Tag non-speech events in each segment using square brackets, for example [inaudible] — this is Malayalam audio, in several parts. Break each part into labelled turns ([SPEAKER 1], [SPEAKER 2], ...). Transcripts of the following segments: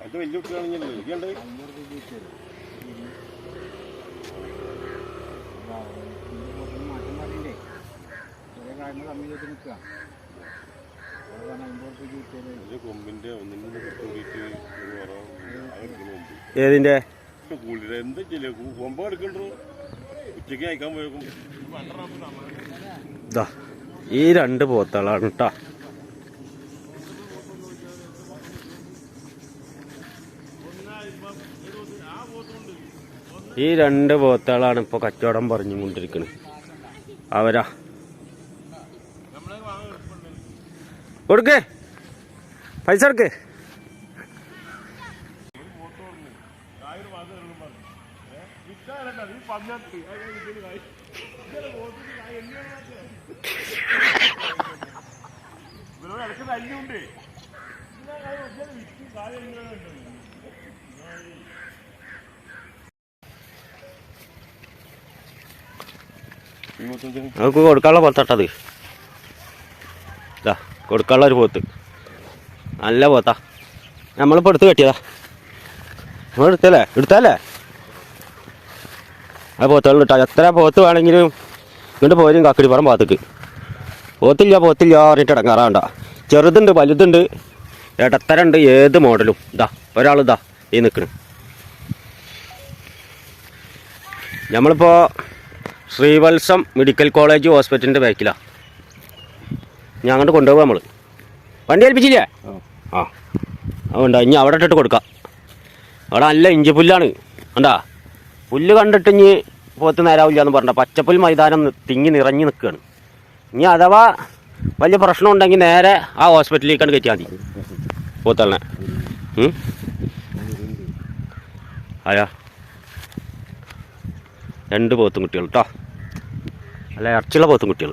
[SPEAKER 1] അത് വലിയ
[SPEAKER 2] മാറ്റം മാറിണ്ടേ ചെറിയ കാര്യങ്ങൾ നിൽക്കുക
[SPEAKER 1] കൊമ്പിന്റെ ഒന്നിന്റെ കൂടിയിട്ട്
[SPEAKER 3] ഏതിന്റെ?
[SPEAKER 1] കൂടിയിട്ട് എന്താ ചെയ്യില്ല കൊമ്പ് എടുക്കണ്ടോ? ഉച്ചയ്ക്ക് അയക്കാൻ പോയേക്കും.
[SPEAKER 3] ഇതാ ഈ രണ്ട് പോത്തളാണ് കേട്ടാ ഈ രണ്ട് പോത്തകളാണ് ഇപ്പൊ കച്ചവടം പറഞ്ഞുകൊണ്ടിരിക്കുന്നത് അവരാ. കൊടുക്ക്. പൈസ എടുക്ക് നമുക്ക് കൊടുക്കാനുള്ള പോത്തട്ടത് ഇതാ കൊടുക്കാനുള്ള ഒരു പോത്ത്. നല്ല പോത്താ. നമ്മളിപ്പോൾ എടുത്ത് കെട്ടിയതാ. നമ്മൾ എടുത്തല്ലേ? എടുത്തല്ലേ? ആ പോത്തുകൾ കിട്ടാ എത്ര പോത്ത് വേണമെങ്കിലും ഇങ്ങോട്ട് പോരും കാക്കടിപ്പുറം ഭാഗത്തേക്ക്. പോത്തില്ല പോത്തില്ല പറഞ്ഞിട്ട് ഇടങ്ങാറാണ്ട ചെറുതുണ്ട് വലുതുണ്ട്. ഇടത്തരണ്ട് ഏത് മോഡലും. ഇതാ ഒരാൾ ഇതാ ഈ നിൽക്കണ് നമ്മളിപ്പോൾ ശ്രീവത്സം മെഡിക്കൽ കോളേജ് ഹോസ്പിറ്റലിന്റെ ബാക്കിലാണ് ഞാൻ അങ്ങോട്ട് കൊണ്ടുപോകാം നമ്മൾ വണ്ടി ഏൽപ്പിച്ചില്ലേ? ആ. അതുകൊണ്ടാ ഇനി അവിടെ ഇട്ടിട്ട് കൊടുക്കാം. അവിടെ നല്ല ഇഞ്ചി പുല്ലാണ് കണ്ടാ? പുല്ല് കണ്ടിട്ട് ഇനി പോത്ത് നേരാവില്ല എന്ന് പറഞ്ഞ പച്ചപ്പുൽ മൈതാനം തിങ്ങി നിറഞ്ഞു നിൽക്കുകയാണ് ഇനി അഥവാ വലിയ പ്രശ്നം ഉണ്ടെങ്കിൽ നേരെ ആ ഹോസ്പിറ്റലിലേക്കാണ് കയറ്റിയാൽ മതി. പോത്തളിനെ. ഉം? രണ്ട് പോത്തും കുട്ടികൾ കേട്ടോ അല്ല ഇറച്ചിയുള്ള പോത്തും കുട്ടികൾ.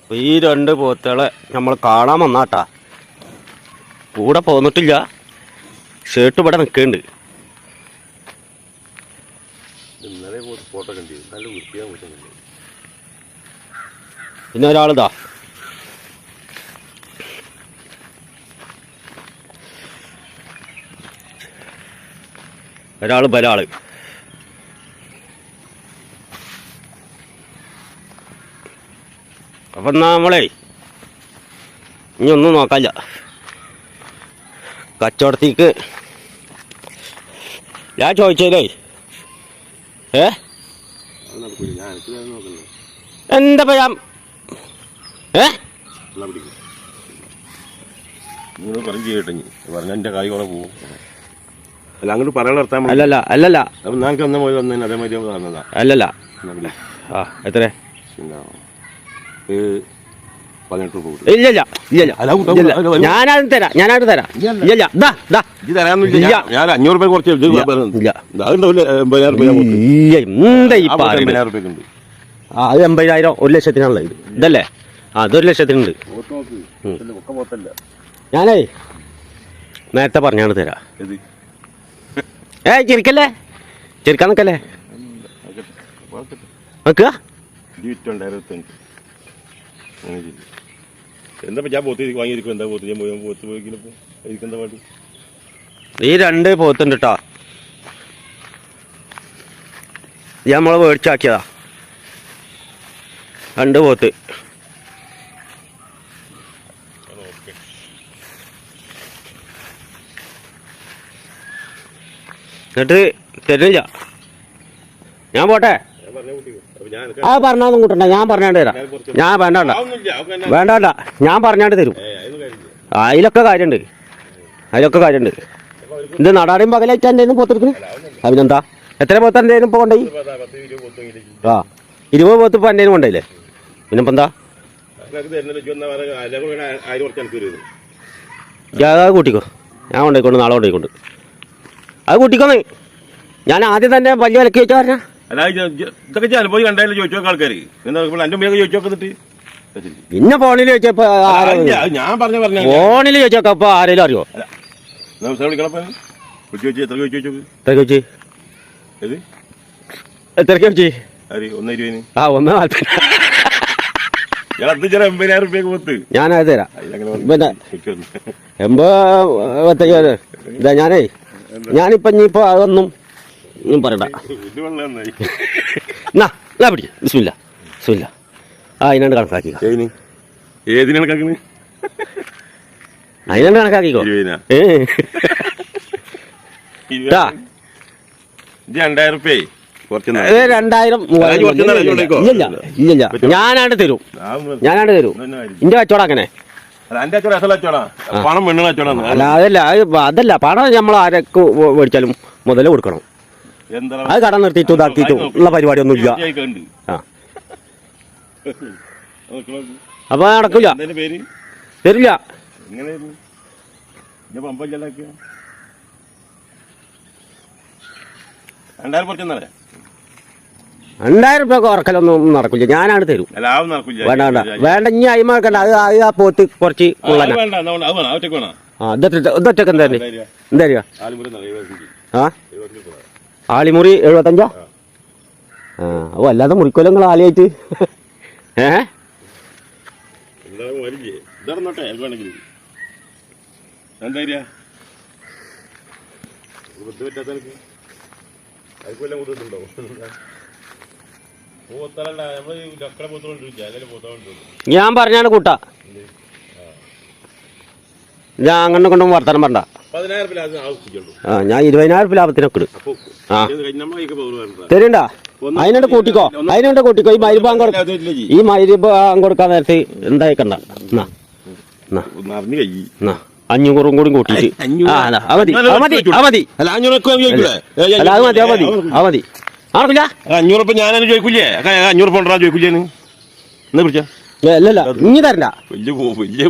[SPEAKER 3] അപ്പോൾ ഈ രണ്ട് പോത്തുകളെ നമ്മൾ കാണാൻ വന്നാട്ടാ കൂടെ പോന്നിട്ടില്ല. ഷർട്ട് ഇവിടെ നിൽക്കുന്നുണ്ട്. പിന്നെ ഒരാളിതാ. ഒരാൾ ഒരാൾ. അപ്പം നമ്മളെ ഇനി ഒന്നും നോക്കാല്ല കച്ചവടത്തേക്ക് ഞാൻ ചോദിച്ചേലേ ഏ? എന്താ പറയാം ഏ?
[SPEAKER 1] പറഞ്ഞു കേട്ടെങ്കിൽ പറഞ്ഞ എന്റെ കായ് കുറെ പോകും അല്ല അങ്ങോട്ട് പറയാൻ നിർത്താൻ
[SPEAKER 3] അല്ലല്ല അല്ലല്ല.
[SPEAKER 1] അപ്പം ഞങ്ങൾക്ക് അന്ന് പോയി വന്നതിന് അതേമാതിരി പറഞ്ഞതാ
[SPEAKER 3] അല്ലല്ല. ആ എത്ര
[SPEAKER 1] പതിനെട്ട് രൂപ കൊടുത്തു
[SPEAKER 3] ഇല്ല ഇല്ല ഇല്ല ഇല്ല.
[SPEAKER 1] അല്ല, കൂട്ടാ,
[SPEAKER 3] ഇല്ല, ഇല്ല.
[SPEAKER 1] അല്ല.
[SPEAKER 3] തരാം ഞാനത് തരാം.
[SPEAKER 1] ഇല്ല.
[SPEAKER 3] ഇല്ല. ഇല്ല ദാ ദാ.
[SPEAKER 1] ഇത് തരാനൊന്നുമില്ല.
[SPEAKER 3] ഇല്ല.
[SPEAKER 1] ഞാൻ- ഞാൻ അഞ്ഞൂറ് രൂപ കുറച്ച് ഇത്
[SPEAKER 3] ഇല്ല.
[SPEAKER 1] പറയുന്നത്.
[SPEAKER 3] ഇല്ല.
[SPEAKER 1] അതുണ്ടാവില്ല എൺപതിനായിരം രൂപ കൊടുത്തു.
[SPEAKER 3] ഇല്ല എന്താ ഈ
[SPEAKER 1] ആ
[SPEAKER 3] പറയുന്നത്
[SPEAKER 1] എൺപതിനായിരം
[SPEAKER 3] ആ അത് എൺപതിനായിരം ഒരു ലക്ഷത്തിനുള്ള ഇത്. ഇതല്ലേ? ആ അതൊരു ലക്ഷത്തിനുണ്ട്. ഞാനേ നേരത്തെ പറഞ്ഞാണ് തരാം.
[SPEAKER 1] ഇത്
[SPEAKER 3] ഏ ചിരിക്കല്ലേ? ചിരിക്കാൻ നിൽക്കല്ലേ?
[SPEAKER 1] എന്താ ഞാൻ പോത്ത് ഇത് വാങ്ങിയിരിക്കും എന്താ പോത്ത്? ഞാൻ പോയി പോത്ത് പോയിക്കില്ലപ്പോ എനിക്കെന്താ പാട്ട്
[SPEAKER 3] ഈ രണ്ട് പോത്തുണ്ട് കേട്ടോ നമ്മളെ മേടിച്ചാക്കിയതാ. രണ്ട് പോത്ത്. എന്നിട്ട് തരുന്നില്ല ഞാൻ പോട്ടെ? ആ പറഞ്ഞാന്നും കൂട്ടണ്ട. ഞാൻ പറഞ്ഞാണ്ട് തരാം. ഞാൻ
[SPEAKER 1] വേണ്ട വേണ്ട
[SPEAKER 3] വേണ്ട ഞാൻ പറഞ്ഞാണ്ട് തരും. അതിലൊക്കെ കാര്യമുണ്ട് അതിലൊക്കെ കാര്യമുണ്ട് ഇത് നടാടെയും പകലായിട്ട് എന്റെ പോത്തെടുക്കുന്നു അതിനെന്താ എത്ര പോത്ത് എന്റെ ഇപ്പോൾ കൊണ്ടുപോയി? ആ ഇരുപത് പോത്ത് ഇപ്പോൾ എന്റെ കൊണ്ടുപോയില്ലേ? പിന്നിപ്പോൾ എന്താ? കൂട്ടിക്കോ. ഞാൻ കൊണ്ടുപോയിക്കൊണ്ട് നാളെ കൊണ്ടുപോയിക്കൊണ്ട്. അത് കൂട്ടിക്കോന്ന് ഞാൻ ആദ്യം തന്നെ വലിയ വിലക്ക് ചോദിച്ചാ പറഞ്ഞാ.
[SPEAKER 1] ഇതൊക്കെ ഞാൻ പോയി കണ്ടാലും ചോദിച്ചു നോക്കാം ആൾക്കാർ ഉമ്മയൊക്കെ ചോദിച്ചു നോക്കുന്നിട്ട്
[SPEAKER 3] പിന്നെ ഫോണിൽ ചോദിച്ചപ്പോ
[SPEAKER 1] ഞാൻ പറഞ്ഞ പറഞ്ഞു
[SPEAKER 3] ഫോണിൽ ചോദിച്ചോക്ക അപ്പൊ ആരെങ്കിലും അറിയോ? ഞാനത് തരാം. പിന്നെ. ഇതാ ഞാനേ ഞാനിപ്പം ഇനിയിപ്പോൾ അതൊന്നും ഒന്നും പറയണ്ട. എന്നാ എന്നാ [laughs] ബിസ്മില്ല. ബിസ്മില്ല. ആ അതിനാണ്ട് കണക്കാക്കിക്കോ.
[SPEAKER 1] ഏതിന്? ഏതിനാണ് കണക്കാക്കുന്നത്
[SPEAKER 3] അതിനാണ്ട് കണക്കാക്കിക്കോ. [laughs]
[SPEAKER 1] രണ്ടായിരം റുപ്യേ
[SPEAKER 3] ഞാനാണ്ട് തരും. ഞാനാണ്ട് തരും. ഇന്റെ കച്ചവടം അങ്ങനെ
[SPEAKER 1] അല്ല,
[SPEAKER 3] അതല്ല അതല്ല പണം നമ്മൾ ആരൊക്കെ മേടിച്ചാലും മുതലേ കൊടുക്കണം. അത് കട നിർത്തിയിട്ടും ഇതാക്കിയിട്ടും ഉള്ള പരിപാടിയൊന്നും ഇല്ല ആ. അപ്പൊ നടക്കില്ല തരില്ല.
[SPEAKER 1] രണ്ടായിരം
[SPEAKER 3] രണ്ടായിരം രൂപ ഉറക്കലൊന്നും നടക്കില്ല ഞാനാണ് തരും. വേണ്ട വേണ്ട. വേണ്ട ഇനി അയിമാക്കണ്ട അത് അത് ആ പോത്ത് കുറച്ച് ഉള്ളന.
[SPEAKER 1] ആ
[SPEAKER 3] ഇതൊറ്റക്ക് എന്താ
[SPEAKER 1] എന്താ.
[SPEAKER 3] ആ? ആളിമുറി എഴുപത്തഞ്ചാ? ആ. ഓ അല്ലാതെ മുറിക്കൊല്ലങ്ങൾ ആലിയായിട്ട്. [laughs] ഏ?
[SPEAKER 1] എന്താ
[SPEAKER 3] ഞാൻ പറഞ്ഞാണ് കൂട്ട. ഞാൻ അങ്ങനെ കൊണ്ടും വർത്തനം പറഞ്ഞ. ആ ഞാൻ ഇരുപതിനായിരം രൂപ ലാഭത്തിനൊക്കെ ആ. തരണ്ട. അതിനുണ്ട് കൂട്ടിക്കോ. അതിനുണ്ട് കൂട്ടിക്കോ. ഈ
[SPEAKER 1] ജി.
[SPEAKER 3] ഈ മരുഭാഗം കൊടുക്കാൻ നേരത്ത് എന്തായിക്കണ്ട. അഞ്ഞൂറും കൂടി കൂട്ടിയിട്ട്.
[SPEAKER 1] അവധി
[SPEAKER 3] ആ അവധി അത് മതി. അത് മതി. മതി.
[SPEAKER 1] അല്ല അഞ്ഞൂറൊക്കെ
[SPEAKER 3] അത് മതി. അത് മതി. ആർക്കില്ല
[SPEAKER 1] അഞ്ഞൂറപ്പ് ഞാൻ ചോദിക്കില്ലേ? അഞ്ഞൂറ് കൊണ്ടാ ചോദിക്കില്ലേ എന്നാ പിടിച്ച
[SPEAKER 3] അല്ലല്ല ഇനി തരണ്ട.
[SPEAKER 1] വലിയ വലിയ.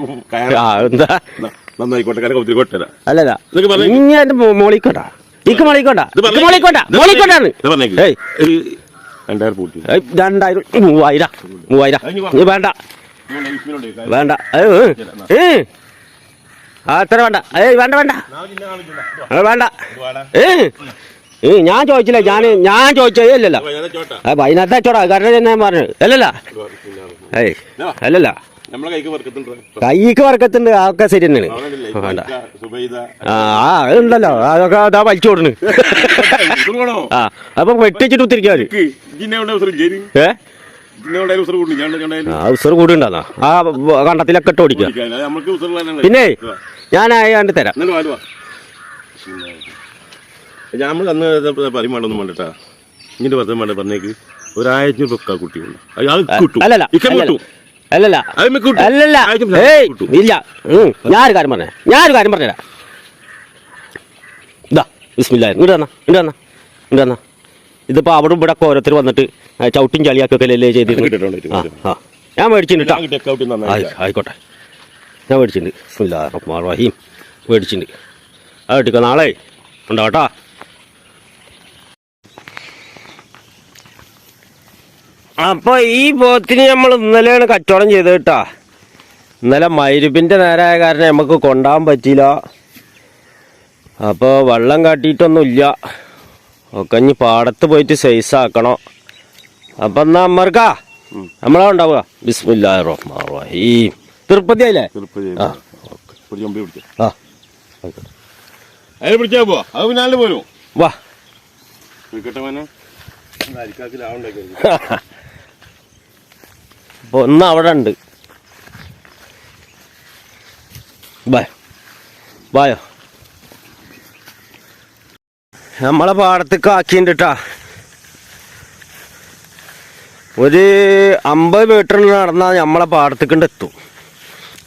[SPEAKER 3] എന്താ?
[SPEAKER 1] നന്നായിക്കോട്ടെ കരക്ക് ഒത്തിരി കൊട്ടരാ.
[SPEAKER 3] അല്ലല്ല. ഇനി എന്റെ മോളിക്കോട്ടാ. ഇക്ക് മോളിക്കോട്ടാ. മോളിക്കോട്ടാ. മോളിക്കോട്ടാണ്.
[SPEAKER 1] രണ്ടായിരം
[SPEAKER 3] ഏയ്, രണ്ടായിരം മൂവായിരം മൂവായിരം. വേണ്ട. വേണ്ട. അത്ര വേണ്ട. ഏയ് വേണ്ട വേണ്ട. വേണ്ട. ഏയ് ഏയ് ഞാൻ ചോദിച്ചില്ല ഞാൻ ഞാൻ ചോദിച്ചത് അല്ലല്ല. വൈകുന്നേരത്തെ ചോടാ കാരണം ഞാൻ പറഞ്ഞു അല്ലല്ല. ഏയ് അല്ലല്ല.
[SPEAKER 1] കൈക്ക് വർക്കത്തുണ്ടോ.
[SPEAKER 3] അതൊക്കെ ശരി തന്നെയാണ് വേണ്ട. ആ അതുണ്ടല്ലോ അതൊക്കെ അതാ വലിച്ചു കൊടുന്ന് ആ അപ്പൊ വെട്ടിച്ചിട്ട്
[SPEAKER 1] ഉത്തിരിക്കാറ്
[SPEAKER 3] ഏ? ഉസർ ആ കണ്ടത്തിലൊക്കെ ഇട്ട് ഓടിക്കുക.
[SPEAKER 1] അവസരം
[SPEAKER 3] പിന്നെ ഞാൻ കണ്ടു തരാം.
[SPEAKER 1] നമ്മൾ അന്ന് പരിമാണൊന്നും വേണ്ടട്ടാ. ഇങ്ങനെ വെറുതെ വേണ്ട പറഞ്ഞേക്ക്. ഒരായിരത്തി രൂപ കുട്ടിയുണ്ട് അയാൾ കിട്ടും.
[SPEAKER 3] അല്ലല്ല അല്ലല്ല. ഇല്ല. ഞാനൊരു കാര്യം പറഞ്ഞേ. ഞാനൊരു കാര്യം പറഞ്ഞുതരാം ഇതാ ബിസ്മില്ല ഇങ്ങോട്ട് വന്നാ ഇങ്ങോട്ട് വന്നാ ഇങ്ങോട്ട് വന്നാ. ഇതിപ്പോ അവിടെ ഇവിടെ ഒക്കെ ഓരോരുത്തർ വന്നിട്ട് ചവിട്ടും ചളിയാക്കൊക്കെ അല്ലേ ആ ആ. ഞാൻ മേടിച്ചിട്ടുണ്ട് ആയിക്കോട്ടെ. ഞാൻ മേടിച്ചിട്ടുണ്ട്. റഹ്മാൻ റഹീം. മേടിച്ചിട്ടുണ്ട്. അത് കിട്ടിക്കോ നാളെ. ഉണ്ടാവട്ടാ. അപ്പൊ ഈ പോത്തിന് നമ്മൾ ഇന്നലെയാണ് കച്ചവടം ചെയ്തത് കേട്ടാ. ഇന്നലെ മൈരുപ്പിന്റെ നേരായ കാരണം നമുക്ക് കൊണ്ടാൻ പറ്റിയില്ല. അപ്പോൾ വെള്ളം കാട്ടിയിട്ടൊന്നുമില്ല. ഒക്കെ ഇനി പാടത്ത് പോയിട്ട് സൈസ് ആക്കണം. അപ്പം എന്നാ അമ്മർക്കാ? നമ്മളാ ഉണ്ടാവുക. ബിസ്മില്ലാ റഹ്മാൻ റഹീം തിരുപ്പതി അല്ലേ
[SPEAKER 1] ചെറുപ്പം
[SPEAKER 3] ആ
[SPEAKER 1] ഒരു
[SPEAKER 3] ആ. ആയിക്കോട്ടെ
[SPEAKER 1] അതിൽ പിടിച്ചാ പോവാ. അത് പിന്നാലെ പോരും.
[SPEAKER 3] വാ. [laughs] അപ്പോൾ ഒന്ന് അവിടെ ഉണ്ട്. ബായോ ബായോ. നമ്മളെ പാടത്തേക്ക് ആക്കിണ്ട് ട്ടാ. ഒരു അമ്പത് മീറ്റർ നടന്നാൽ നമ്മളെ പാടത്തേക്കുണ്ട് എത്തും.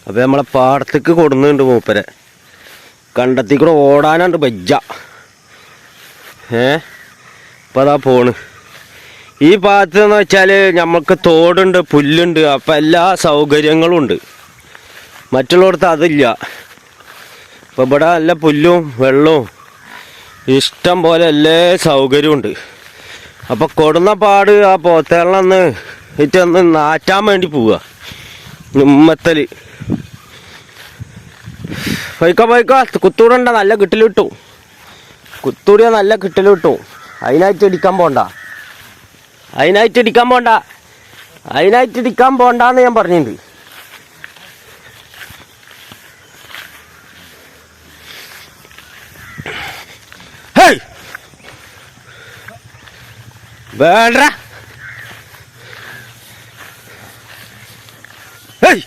[SPEAKER 3] അപ്പോൾ നമ്മളെ പാടത്തേക്ക് കൊടുന്നുണ്ട് മൂപ്പരെ. കണ്ടെത്തിക്കൂടെ കൂടെ ഓടാനുണ്ട് ബജ്ജ. ഏ? ഇപ്പം അതാ പോണ്. ഈ ഭാഗത്ത് എന്ന് വെച്ചാൽ നമുക്ക് തോടുണ്ട് പുല്ലുണ്ട് അപ്പം എല്ലാ സൗകര്യങ്ങളും ഉണ്ട് മറ്റുള്ളവർക്ക് അതില്ല. അപ്പൊ ഇവിടെ നല്ല പുല്ലും വെള്ളവും ഇഷ്ടം പോലെ എല്ലാ സൗകര്യവും ഉണ്ട്. അപ്പോൾ കൊടുന്ന പാട് ആ പോത്തേളന്ന് ഇറ്റൊന്ന് നാറ്റാൻ വേണ്ടി പോവുക നിമ്മത്തൽ. പോയിക്കോ പോയിക്കോ. കുത്തൂടണ്ട നല്ല കിട്ടൽ കിട്ടും. കുത്തൂടിയ നല്ല കിട്ടൽ കിട്ടും. അതിനായിട്ട് ഇടിക്കാൻ പോണ്ട. അതിനായിട്ട് ഇടിക്കാൻ പോണ്ട. അതിനായിട്ട് ഇടിക്കാൻ പോണ്ടെന്ന് ഞാൻ പറഞ്ഞിട്ടുണ്ട് വേണ്ട. ഹേയ്!